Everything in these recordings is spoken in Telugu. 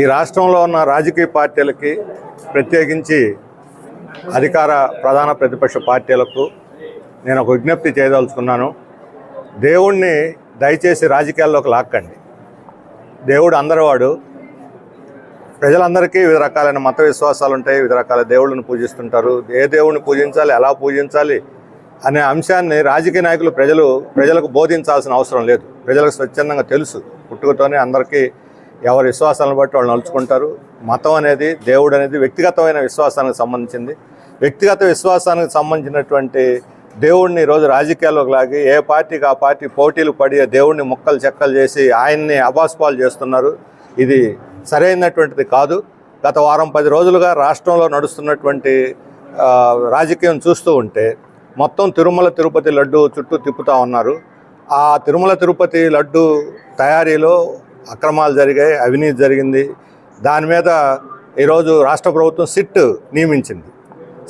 ఈ రాష్ట్రంలో ఉన్న రాజకీయ పార్టీలకి ప్రత్యేకించి అధికార ప్రధాన ప్రతిపక్ష పార్టీలకు నేను ఒక విజ్ఞప్తి చేయదలుచుకున్నాను. దేవుణ్ణి దయచేసి రాజకీయాల్లోకి లాక్కండి. దేవుడు అందరివాడు. ప్రజలందరికీ వివిధ రకాలైన మత విశ్వాసాలు ఉంటాయి వివిధ రకాల దేవుళ్ళని పూజిస్తుంటారు. ఏ దేవుడిని పూజించాలి ఎలా పూజించాలి అనే అంశాన్ని రాజకీయ నాయకులు ప్రజలు ప్రజలకు బోధించాల్సిన అవసరం లేదు. ప్రజలకు స్వచ్ఛందంగా తెలుసు. పుట్టుకతోనే అందరికీ ఎవరి విశ్వాసాలను బట్టి వాళ్ళు నలుచుకుంటారు మతం అనేది దేవుడు అనేది వ్యక్తిగతమైన విశ్వాసానికి సంబంధించింది. వ్యక్తిగత విశ్వాసానికి సంబంధించినటువంటి దేవుడిని ఈరోజు రాజకీయాల్లోకి లాగి ఏ పార్టీకి ఆ పార్టీ పోటీలు పడి దేవుడిని ముక్కలు చెక్కలు చేసి ఆయన్ని అబాస్పాలు చేస్తున్నారు. ఇది సరైనటువంటిది కాదు. గత వారం పది రోజులుగా రాష్ట్రంలో నడుస్తున్నటువంటి రాజకీయం చూస్తూ ఉంటే మొత్తం తిరుమల తిరుపతి లడ్డు చుట్టూ తిప్పుతా ఉన్నారు. ఆ తిరుమల తిరుపతి లడ్డు తయారీలో అక్రమాలు జరిగాయి అవినీతి జరిగింది. దాని మీద ఈరోజు రాష్ట్ర ప్రభుత్వం సిట్ నియమించింది.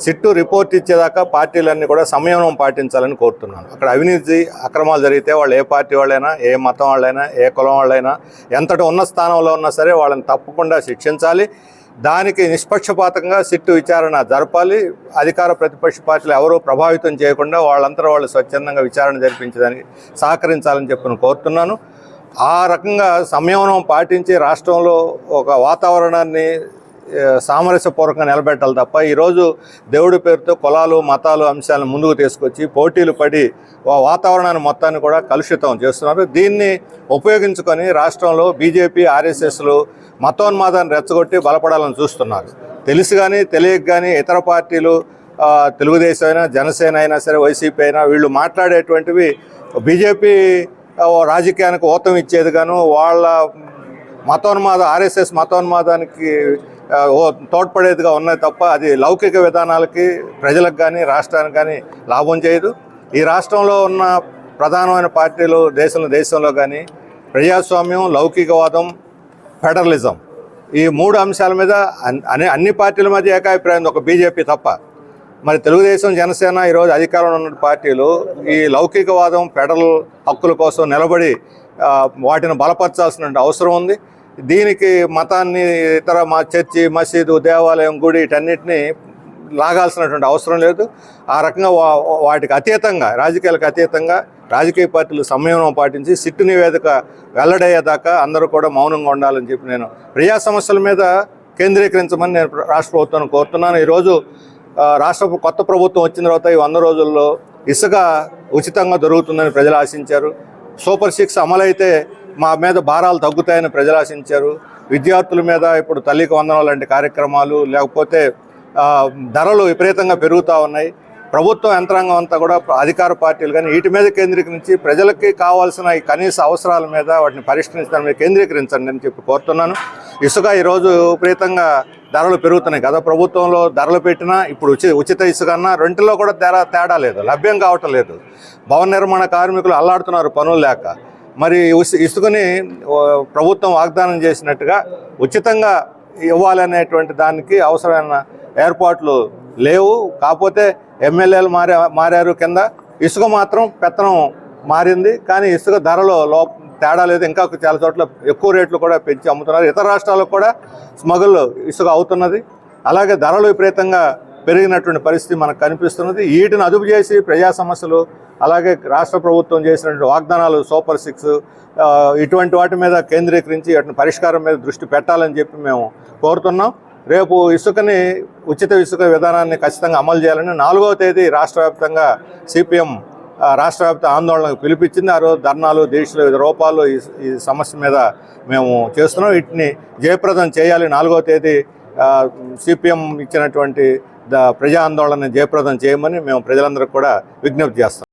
సిట్టు రిపోర్ట్ ఇచ్చేదాకా పార్టీలన్నీ కూడా సంయమనం పాటించాలని కోరుతున్నాను. అక్కడ అవినీతి అక్రమాలు జరిగితే వాళ్ళు ఏ పార్టీ వాళ్ళైనా ఏ మతం వాళ్ళైనా ఏ కులం వాళ్ళైనా ఎంతటి ఉన్న స్థానంలో ఉన్నా సరే వాళ్ళని తప్పకుండా శిక్షించాలి. దానికి నిష్పక్షపాతంగా సిట్టు విచారణ జరపాలి. అధికార ప్రతిపక్ష పార్టీలు ఎవరూ ప్రభావితం చేయకుండా వాళ్ళంతా వాళ్ళు స్వచ్ఛందంగా విచారణ జరిపించడానికి సహకరించాలని చెప్పి కోరుతున్నాను. ఆ రకంగా సంయమనం పాటించి రాష్ట్రంలో ఒక వాతావరణాన్ని సామరస్యపూర్వకంగా నిలబెట్టాలి తప్ప ఈరోజు దేవుడి పేరుతో కులాలు మతాలు అంశాలను ముందుకు తీసుకొచ్చి పోటీలు పడి వాతావరణాన్ని మొత్తాన్ని కూడా కలుషితం చేస్తున్నారు. దీన్ని ఉపయోగించుకొని రాష్ట్రంలో బీజేపీ ఆర్ఎస్ఎస్లు మతోన్మాదాన్ని రెచ్చగొట్టి బలపడాలని చూస్తున్నారు. తెలిసి కానీ తెలియక కానీ ఇతర పార్టీలు తెలుగుదేశం అయినా జనసేన అయినా సరే వైసీపీ అయినా వీళ్ళు మాట్లాడేటువంటివి బీజేపీ రాజకీయానికి ఊతం ఇచ్చేది గాను వాళ్ళ మతోన్మాద ఆర్ఎస్ఎస్ మతోన్మాదానికి ఓ తోడ్పడేదిగా ఉన్నాయి తప్ప అది లౌకిక విధానాలకి ప్రజలకు కానీ రాష్ట్రానికి కానీ లాభం చేయదు. ఈ రాష్ట్రంలో ఉన్న ప్రధానమైన పార్టీలు దేశంలో దేశంలో కానీ ప్రజాస్వామ్యం లౌకికవాదం ఫెడరలిజం ఈ మూడు అంశాల మీద అన్ని అన్ని పార్టీల మధ్య ఏకాభిప్రాయం ఒక బీజేపీ తప్ప. మరి తెలుగుదేశం జనసేన ఈరోజు అధికారంలో ఉన్న పార్టీలు ఈ లౌకికవాదం ఫెడరల్ హక్కుల కోసం నిలబడి వాటిని బలపరచాల్సిన అవసరం ఉంది. దీనికి మతాన్ని ఇతర మా చర్చి మసీదు దేవాలయం గుడి ఇటన్నిటిని లాగాల్సినటువంటి అవసరం లేదు. ఆ రకంగా వా- వాటికి అతీతంగా రాజకీయాలకు అతీతంగా రాజకీయ పార్టీలు సంయమనం పాటించి సిట్టు నివేదిక వెల్లడయ్యేదాకా అందరూ కూడా మౌనంగా ఉండాలని చెప్పి నేను ప్రజా సమస్యల మీద కేంద్రీకరించమని నేను రాష్ట్ర ప్రభుత్వాన్ని కోరుతున్నాను. ఈరోజు రాష్ట్ర కొత్త ప్రభుత్వం వచ్చిన తర్వాత ఈ వంద రోజుల్లో ఇసుక ఉచితంగా దొరుకుతుందని ప్రజలు ఆశించారు. సూపర్ సిక్స్ అమలైతే మా మీద భారాలు తగ్గుతాయని ప్రజలు ఆశించారు విద్యార్థుల మీద ఇప్పుడు తల్లికి వందనం లాంటి కార్యక్రమాలు లేకపోతే ధరలు విపరీతంగా పెరుగుతూ ఉన్నాయి. ప్రభుత్వ యంత్రాంగం అంతా కూడా అధికార పార్టీలు కానీ వీటి మీద కేంద్రీకరించి ప్రజలకి కావాల్సిన ఈ కనీస అవసరాల మీద వాటిని పరిష్కరించడం మీద కేంద్రీకరించండి అని చెప్పి కోరుతున్నాను. ఇసుక ఈరోజు విపరీతంగా ధరలు పెరుగుతున్నాయి గత ప్రభుత్వంలో ధరలు పెట్టినా ఇప్పుడు ఉచి ఉచిత ఇసుక అన్నా రెంటిలో కూడా తేడా తేడా లేదు లభ్యం కావటం లేదు. భవన నిర్మాణ కార్మికులు అల్లాడుతున్నారు పనులు లేక. మరి ఇసు- ఇసుకని ప్రభుత్వం వాగ్దానం చేసినట్టుగా ఉచితంగా ఇవ్వాలనేటువంటి దానికి అవసరమైన ఏర్పాట్లు లేవు. కాకపోతే ఎమ్మెల్యేలు మారా మారారు కింద ఇసుక మాత్రం పెత్తనం మారింది. కానీ ఇసుక ధరలో లో తేడా లేదు. ఇంకా చాలా చోట్ల ఎక్కువ రేట్లు కూడా పెంచి అమ్ముతున్నారు. ఇతర రాష్ట్రాలకు కూడా స్మగుల్ ఇసుక అవుతున్నది. అలాగే ధరలు విపరీతంగా పెరిగినటువంటి పరిస్థితి మనకు కనిపిస్తున్నది. వీటిని అదుపు చేసి ప్రజా సమస్యలు అలాగే రాష్ట్ర ప్రభుత్వం చేసినటువంటి వాగ్దానాలు సూపర్ సిక్స్ ఇటువంటి వాటి మీద కేంద్రీకరించి వాటిని పరిష్కారం మీద దృష్టి పెట్టాలని చెప్పి మేము కోరుతున్నాం. రేపు ఇసుకని ఉచిత ఇసుక విధానాన్ని ఖచ్చితంగా అమలు చేయాలని నాలుగవ తేదీ రాష్ట్ర వ్యాప్తంగా సిపిఎం రాష్ట్ర వ్యాప్త ఆందోళనకు పిలిపించింది. ఆ రోజు ధర్నాలు దీక్షలు వివిధ రూపాలు ఈ సమస్య మీద మేము చేస్తున్నాం. వీటిని జయప్రదం చేయాలి. నాలుగవ తేదీ సిపిఎం ఇచ్చినటువంటి ప్రజా ఆందోళన జయప్రదం చేయమని మేము ప్రజలందరికీ కూడా విజ్ఞప్తి చేస్తాం.